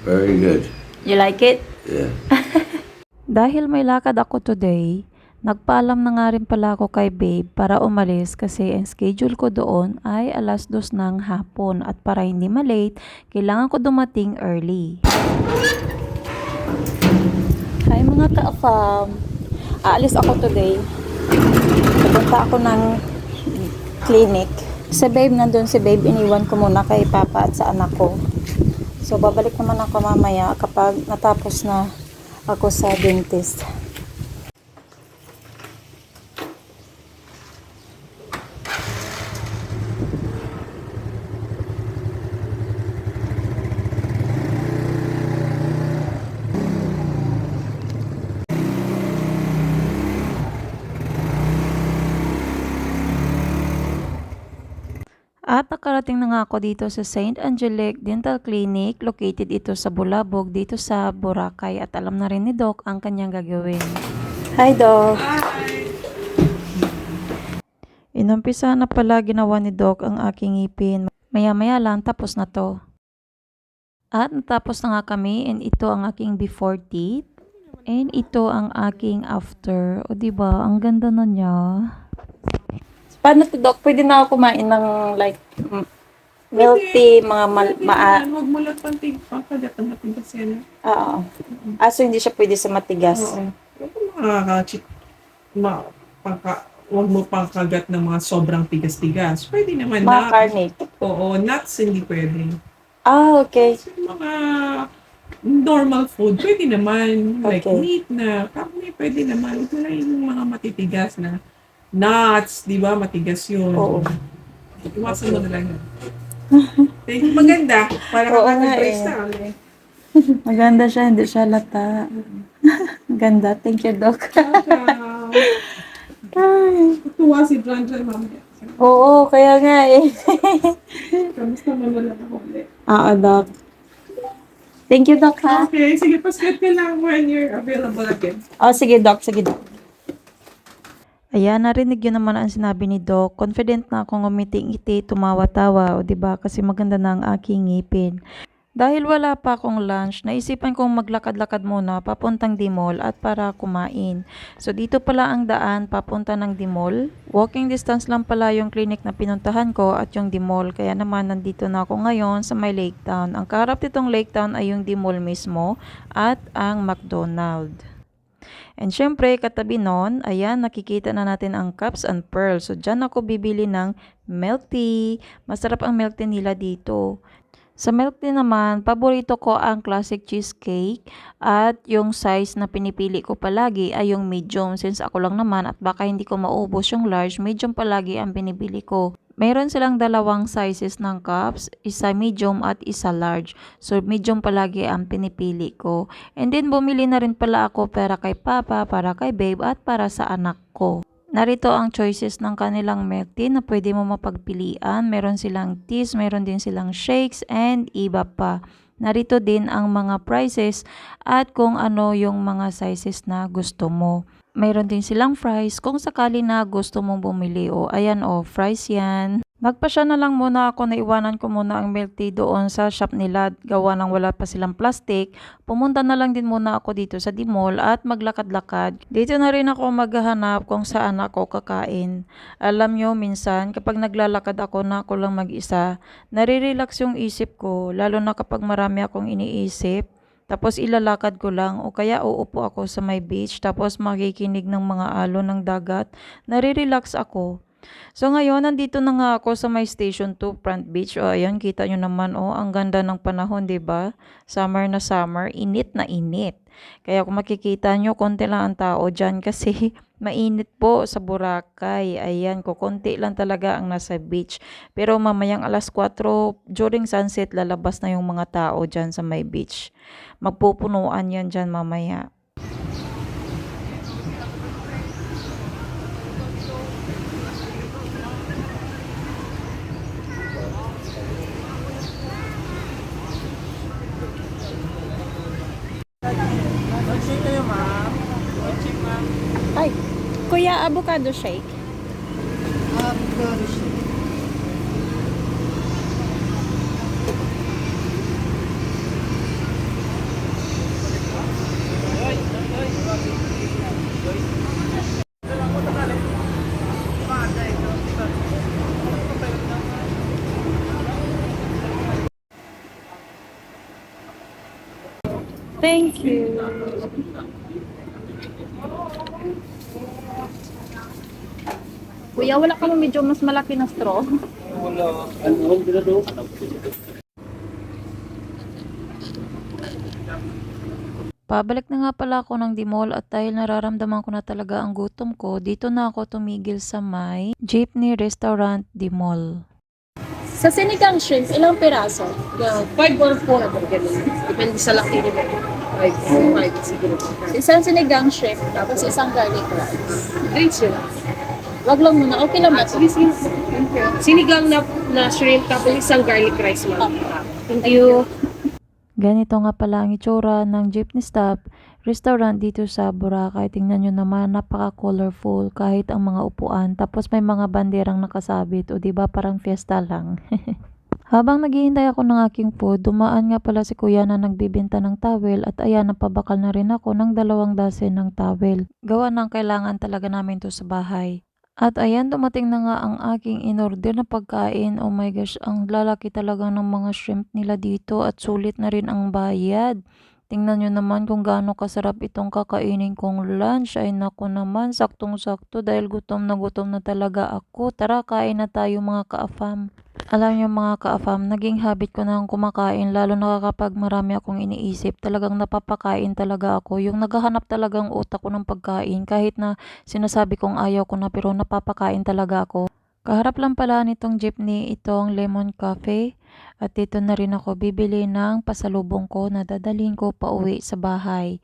Very good. You like it? Yeah. Dahil may lakad ako today, nagpaalam na nga rin pala ako kay babe para umalis kasi ang schedule ko doon ay alas dos ng hapon at para hindi malate, kailangan ko dumating early. Hi mga ka-fam! Aalis ako today. Pupunta ako ng clinic. Si babe nandun si babe, iniwan ko muna kay papa at sa anak ko. So babalik naman ako mamaya kapag natapos na ako sa dentist. At nakarating na nga ako dito sa St. Angelic Dental Clinic. Located ito sa Bulabog, dito sa Boracay. At alam na rin ni Doc ang kanyang gagawin. Hi, Doc! Inumpisa na pala ginawa ni Doc ang aking ngipin. Maya-maya lang tapos na to. At natapos na nga kami and ito ang aking before teeth. And ito ang aking after. O diba, ang ganda na niya. Paano to, Doc? Pwede na ako kumain ng like milk tea, mga mal- maa... Huwag mo lang pang tig, pangkagat ang matigas yan. Oo. Ah, so hindi siya pwede sa matigas. Oo. Huwag mo makakachit, ma, pangka, huwag mo pangkagat ng mga sobrang tigas-tigas. Pwede naman Mga nuts. karne. Oo, nuts hindi pwede. Ah, okay. Kasi mga normal food, pwede naman. Like Okay. meat na, karne pwede naman. Ito lang yung mga matitigas na nuts, di ba? Matigas yun. Oo. Iwasan mo na lang yun. Thank you, maganda. Para Oo nga brace eh. na. Maganda siya, hindi siya lata. Ganda. Thank you, Doc. Welcome. Ay. Tuwa si John John mamaya. Oo, kaya nga eh. Kamusta mo na lang ako ulit? Oo, Doc. Thank you, Doc, ha? Okay, sige, paskat ka lang when you're available again. Oh, sige, Doc. Sige, Doc. Ayan, narinig yun naman ang sinabi ni Doc. Confident na akong ngumiti-ngiti, tumawa-tawa, o 'di ba? Kasi maganda na ang aking ngipin. Dahil wala pa akong lunch, naisipan kong maglakad-lakad muna papuntang Dimol at para kumain. So dito pala ang daan papunta ng Dimol. Walking distance lang pala yung clinic na pinuntahan ko at yung Dimol. Kaya naman nandito na ako ngayon sa may Lake Town. Ang kaharap nitong Lake Town ay yung Dimol mismo at ang McDonald. And syempre, katabi nun, ayan, nakikita na natin ang cups and pearls. So, dyan ako bibili ng milk tea. Masarap ang milk tea nila dito. Sa milk tea naman, paborito ko ang classic cheesecake at yung size na pinipili ko palagi ay yung medium since ako lang naman at baka hindi ko maubos yung large, medium palagi ang binibili ko. Meron silang dalawang sizes ng cups, isa medium at isa large. So medium palagi ang pinipili ko. And then bumili na rin pala ako para kay papa, para kay babe at para sa anak ko. Narito ang choices ng kanilang milk tea na pwede mo mapagpilian. Meron silang teas, meron din silang shakes, and iba pa. Narito din ang mga prices at kung ano yung mga sizes na gusto mo. Mayroon din silang fries kung sakali na gusto mong bumili. O ayan o, fries yan. Nagpasya na lang muna ako na iwanan ko muna ang milk tea doon sa shop nila gawa ng wala pa silang plastic. Pumunta na lang din muna ako dito sa Dimol at maglakad-lakad. Dito na rin ako maghahanap kung saan ako kakain. Alam nyo, minsan kapag naglalakad ako na ako lang mag-isa, nare-relax yung isip ko lalo na kapag marami akong iniisip. Tapos ilalakad ko lang o kaya uupo ako sa may beach tapos makikinig ng mga alon ng dagat. Nare-relax ako. So ngayon, nandito na nga ako sa may Station 2 Front Beach. O ayan, kita nyo naman, oh, ang ganda ng panahon, ba? Summer na summer, init na init. Kaya kung makikita nyo, konti lang ang tao dyan kasi mainit po sa Boracay. Ayan, kukunti lang talaga ang nasa beach. Pero mamayang alas 4, during sunset, lalabas na yung mga tao dyan sa may beach. Magpupunuan yan dyan mamaya. Avocado shake. Avocado shake. Thank you. Kuya, wala ka mo medyo mas malaki na straw? Pabalik na nga pala ako ng Dimol at dahil nararamdaman ko na talaga ang gutom ko, dito na ako tumigil sa may Jeepney Restaurant Dimol. Sa sinigang shrimp, ilang piraso? Yeah, 5 or 4. Ganun. Depende sa laki nila. 5 or 5 siguro. Isang sinigang shrimp, tapos isang garlic rice. Great sir. Wag lang muna. Okay lang ba? Sige, sige. Sinigang na, na shrimp tapos isang garlic rice ma'am. Thank you. Ganito nga pala ang itsura ng Jeepney Stop restaurant dito sa Boracay. Tingnan nyo naman, napaka-colorful kahit ang mga upuan. Tapos may mga banderang nakasabit. O di ba parang fiesta lang. Habang naghihintay ako ng aking food, dumaan nga pala si kuya na nagbibenta ng towel at ayan, napabakal na rin ako ng dalawang dasen ng towel. Gawa ng kailangan talaga namin to sa bahay. At ayan, dumating na nga ang aking inorder na pagkain. Oh my gosh, ang lalaki talaga ng mga shrimp nila dito at sulit na rin ang bayad. Tingnan nyo naman kung gaano kasarap itong kakainin kong lunch. Ay naku naman, saktong-sakto dahil gutom na gutom na talaga ako. Tara, kain na tayo mga kaafam. Alam niyo mga kaafam, naging habit ko na ang kumakain lalo na kapag marami akong iniisip. Talagang napapakain talaga ako. Yung naghahanap talagang utak ko ng pagkain kahit na sinasabi kong ayaw ko na pero napapakain talaga ako. Kaharap lang pala nitong jeepney itong lemon cafe at dito na rin ako bibili ng pasalubong ko na dadalhin ko pa uwi sa bahay.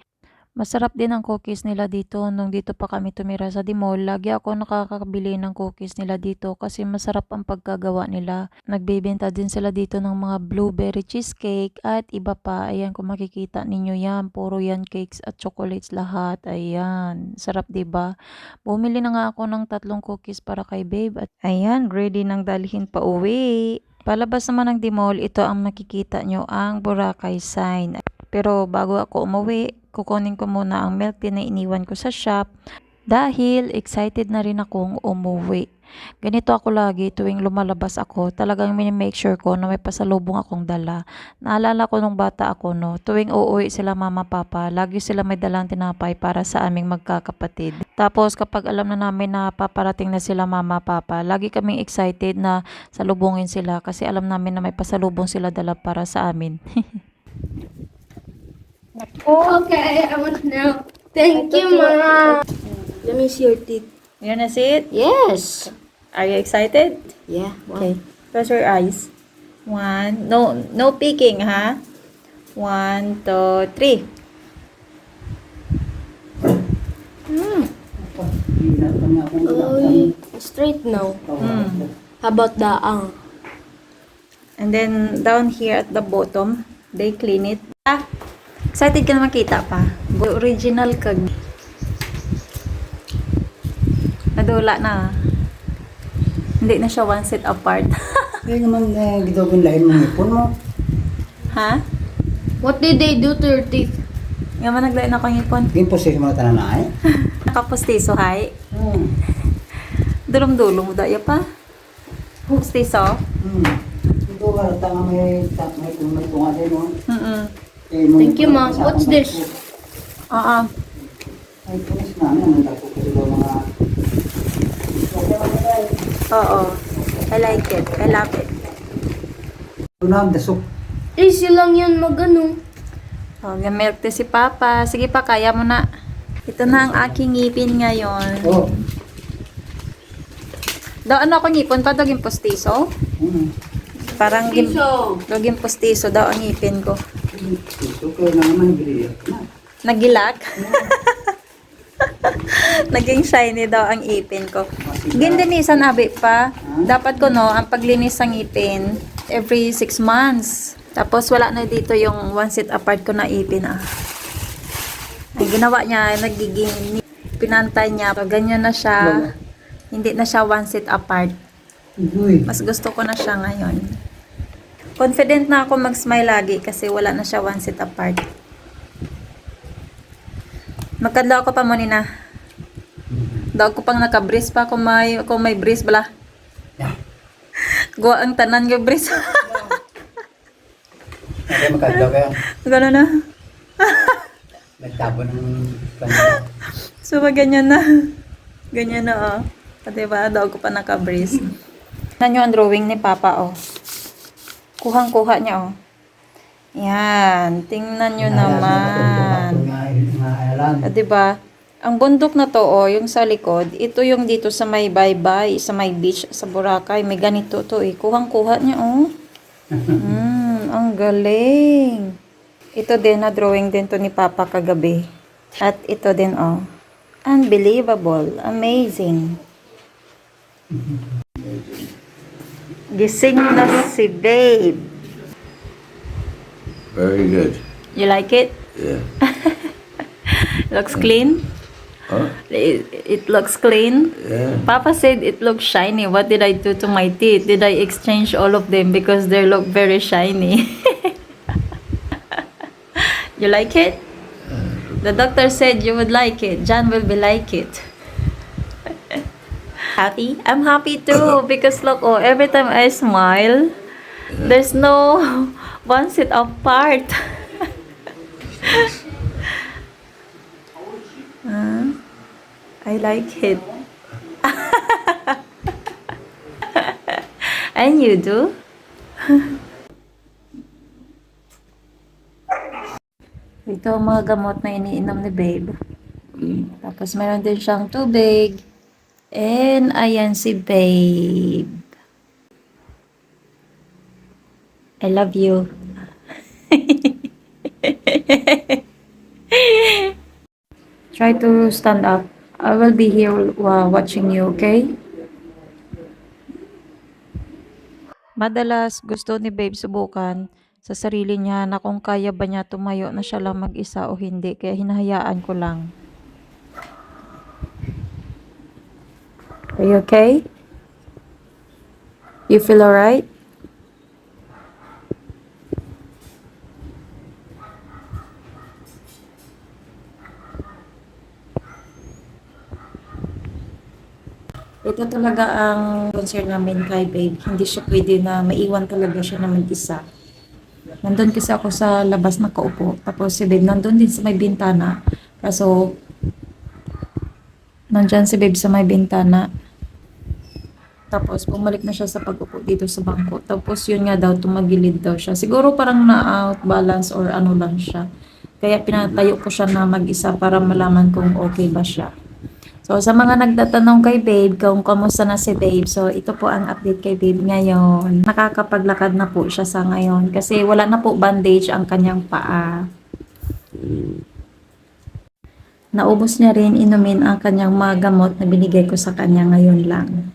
Masarap din ang cookies nila dito. Nung dito pa kami tumira sa Dimol, lagi ako nakakabili ng cookies nila dito kasi masarap ang pagkagawa nila. Nagbebenta din sila dito ng mga blueberry cheesecake at iba pa. Ayan kung makikita ninyo yan, puro yan cakes at chocolates lahat. Ayan, sarap ba? Bumili na nga ako ng tatlong cookies para kay babe at ayan, ready nang dalhin pa uwi. Palabas naman ng Dimol, ito ang nakikita nyo ang Boracay sign. Pero bago ako umuwi, kukunin ko muna ang milk tea na iniwan ko sa shop dahil excited na rin akong umuwi. Ganito ako lagi tuwing lumalabas ako, talagang minimake sure ko na may pasalubong akong dala. Naalala ko nung bata ako no, tuwing uuwi sila mama papa, lagi sila may dalang tinapay para sa aming magkakapatid. Tapos kapag alam na namin na paparating na sila mama papa, lagi kaming excited na salubungin sila kasi alam namin na may pasalubong sila dala para sa amin. Okay, I want to know. Thank you, Mom. Let me see your teeth. You wanna see it? Yes. Are you excited? Yeah. Okay. Close your eyes. One. No, no peeking, ha? One, two, three. Oh, straight now. Mm. How about daang? And then, down here at the bottom, they clean it. Ah, excited ka na makita pa. Go original kag. Nadula na. Hindi na siya one set apart. Kaya naman eh, gidawin lahin mong ipon mo. ha? What did they do to your teeth? Nga man naglain ako ng ipon. Game po siya mga tanan na eh. Nakapustiso, hay. Hmm. Dulong-dulong mo daya pa. Pustiso? Hmm. Ito ka, tanga may, ta- may, may tunga din mo. Mm-mm. Eh, Thank you, Mom. What's this? Oo. Ay, pulis na. Ano naman dako ko sila mga... Oo. I like it. I love it. Tunang dasok. Easy lang yan magano. Oh, tea si Papa. Sige pa, kaya mo na. Ito na ang aking ngipin ngayon. Oh. Daw ano ako ngipon pa, daging postiso? Hmm. Parang gim, daging postiso daw ang ngipin ko. Gusto ko na naman na. Nagilak? Naging shiny daw ang ipin ko. Gindinisan abi pa. Dapat ko no, ang paglinis ng ipin every 6 months. Tapos wala na dito yung one set apart ko na ipin ah. Ang ginawa niya, nagiging pinantay niya. Ganyan na siya. Hindi na siya one set apart. Mas gusto ko na siya ngayon. Confident na ako mag-smile lagi kasi wala na siya one set apart. Magkadlaw ko pa mo nina. Daw ko pang naka-brace pa kung may, kung may brace bala. Yeah. Guwa ang tanan nga brace. Okay, magkadlaw kayo. Gano'n na. Nagtabo ng kanila. So, ba ganyan na. Ganyan na, oh. O, diba? Daw ko pa naka-brace. Tignan nyo ang drawing ni Papa, oh. Kuhang-kuha niya, oh. Yan. Tingnan nyo naman. Ah, 'di ba? Ang bundok na to oh, yung sa likod, ito yung dito sa may baybay, sa may beach sa Boracay, may ganito to eh. Kuhang-kuha niya oh. Mm, ang galing. Ito din na drawing din to ni Papa kagabi. At ito din oh. Unbelievable, amazing. Gising na si Babe. Very good. You like it? Yeah. Looks clean? Huh? It, it looks clean? Yeah. Papa said it looks shiny. What did I do to my teeth? Did I exchange all of them because they look very shiny? you like it? The doctor said you would like it. John will be like it. happy? I'm happy too because look, oh, every time I smile, there's no one sit apart. I like it. And you do? Ito ang mga gamot na iniinom ni Babe. Tapos meron din siyang tubig. And ayan si Babe. I love you. Try to stand up. I will be here uh, watching you, okay? Madalas gusto ni Babe subukan sa sarili niya na kung kaya ba niya tumayo na siya lang mag-isa o hindi. Kaya hinahayaan ko lang. Are you okay? You feel alright? Ito talaga ang concern namin kay babe. Hindi siya pwede na maiwan talaga siya na mag-isa. Nandun kasi ako sa labas nakaupo. Tapos si babe nandun din sa may bintana. Kaso, nandyan si babe sa may bintana. Tapos, bumalik na siya sa pag-upo dito sa bangko. Tapos, yun nga daw, tumagilid daw siya. Siguro parang na-out balance or ano lang siya. Kaya pinatayo ko siya na mag-isa para malaman kung okay ba siya. So, sa mga nagtatanong kay Babe kung kamusta na si Babe, so ito po ang update kay Babe ngayon. Nakakapaglakad na po siya sa ngayon kasi wala na po bandage ang kanyang paa. Naubos niya rin inumin ang kanyang mga gamot na binigay ko sa kanya ngayon lang.